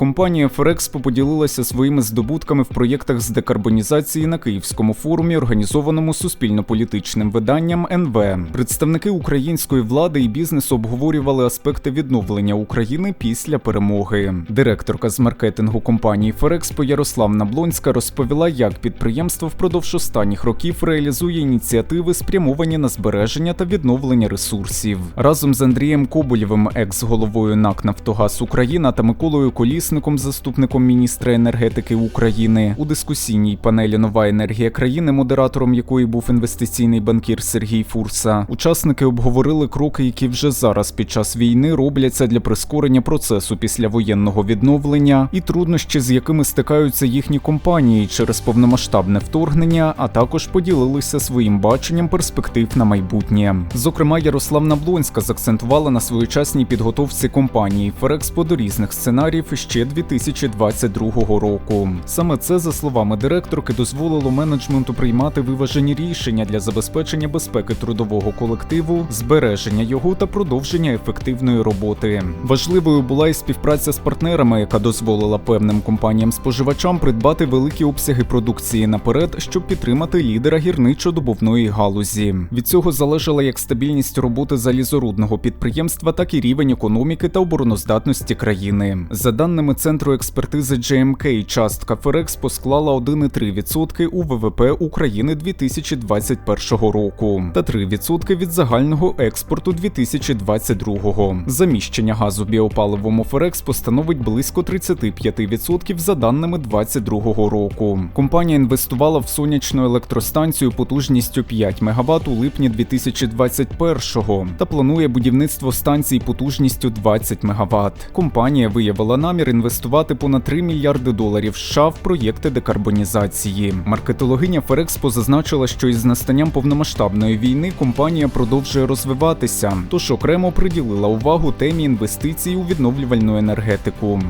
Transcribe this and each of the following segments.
Компанія Ферекспо поділилася своїми здобутками в проєктах з декарбонізації на Київському форумі, організованому суспільно-політичним виданням НВ. Представники української влади і бізнесу обговорювали аспекти відновлення України після перемоги. Директорка з маркетингу компанії Ферекспо Ярославна Блонська розповіла, як підприємство впродовж останніх років реалізує ініціативи, спрямовані на збереження та відновлення ресурсів. Разом з Андрієм Коболєвим, екс-головою НАК Нафтогаз Україна та Миколою Заступником міністра енергетики України, у дискусійній панелі Нова енергія країни, модератором якої був інвестиційний банкір Сергій Фурса. Учасники обговорили кроки, які вже зараз під час війни робляться для прискорення процесу післявоєнного відновлення, і труднощі, з якими стикаються їхні компанії через повномасштабне вторгнення, а також поділилися своїм баченням перспектив на майбутнє. Зокрема, Ярославна Блонська закцентувала на своєчасній підготовці компанії Ферекспо до різних сценаріїв ще 2022 року. Саме це, за словами директорки, дозволило менеджменту приймати виважені рішення для забезпечення безпеки трудового колективу, збереження його та продовження ефективної роботи. Важливою була і співпраця з партнерами, яка дозволила певним компаніям-споживачам придбати великі обсяги продукції наперед, щоб підтримати лідера гірничо-добувної галузі. Від цього залежала як стабільність роботи залізорудного підприємства, так і рівень економіки та обороноздатності країни. За даними центру експертизи GMK, частка Ферекспо склала 1,3% у ВВП України 2021 року та 3% від загального експорту 2022-го. Заміщення газу біопаливом у Ферекспо становить близько 35% за даними 2022 року. Компанія інвестувала в сонячну електростанцію потужністю 5 МВт у липні 2021-го та планує будівництво станцій потужністю 20 МВт. Компанія виявила намір інвестувати понад 3 мільярди доларів США в проєкти декарбонізації. Маркетологиня Ферекспо зазначила, що із настанням повномасштабної війни компанія продовжує розвиватися, тож окремо приділила увагу темі інвестицій у відновлювальну енергетику.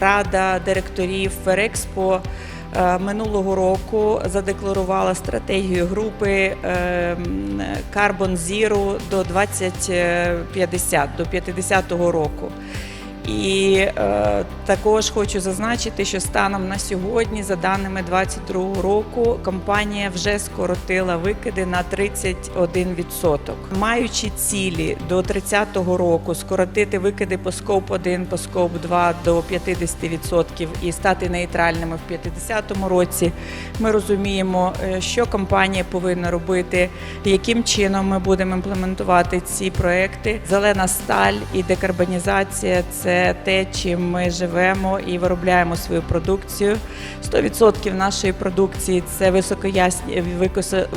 Рада директорів Ферекспо е, минулого року задекларувала стратегію групи е, Carbon Zero до 2050, до 50-го року. І е, також хочу зазначити, що станом на сьогодні, за даними 2022 року, компанія вже скоротила викиди на 31%. Маючи цілі до 30-го року скоротити викиди по скоп 1, по скоп 2 до 50% і стати нейтральними в 50-му році, ми розуміємо, е, що компанія повинна робити, яким чином ми будемо імплементувати ці проекти. Зелена сталь і декарбонізація це те, чим ми живемо і виробляємо свою продукцію. 100% нашої продукції це високоясні,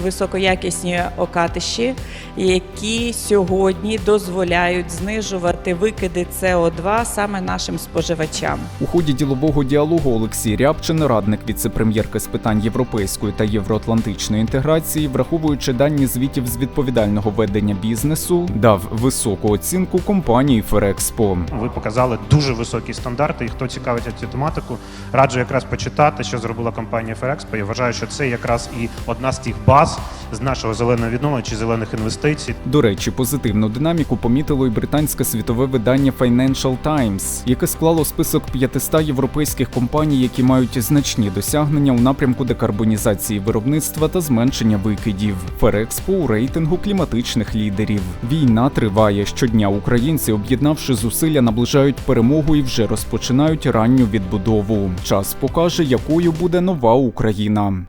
високоякісні окатиші, які сьогодні дозволяють знижувати викиди СО2 саме нашим споживачам. У ході ділового діалогу Олексій Рябчин, радник віце-прем'єрки з питань європейської та євроатлантичної інтеграції, враховуючи дані звітів з відповідального ведення бізнесу, дав високу оцінку компанії Ферекспо. Ви показали дуже високі стандарти. І хто цікавиться цю тематику, раджу якраз почитати, що зробила компанія Ферекспо. Я вважаю, що це якраз і одна з тих баз з нашого зеленого відновлення чи зелених інвестицій. До речі, позитивну динаміку помітило й британське світове видання Financial Times, яке склало список 500 європейських компаній, які мають значні досягнення у напрямку декарбонізації виробництва та зменшення викидів. Ферекспо у рейтингу кліматичних лідерів. Війна триває щодня. Українці, об'єднавши зусилля, наближають перемогу і вже розпочинають ранню відбудову. Час покаже, якою буде нова Україна.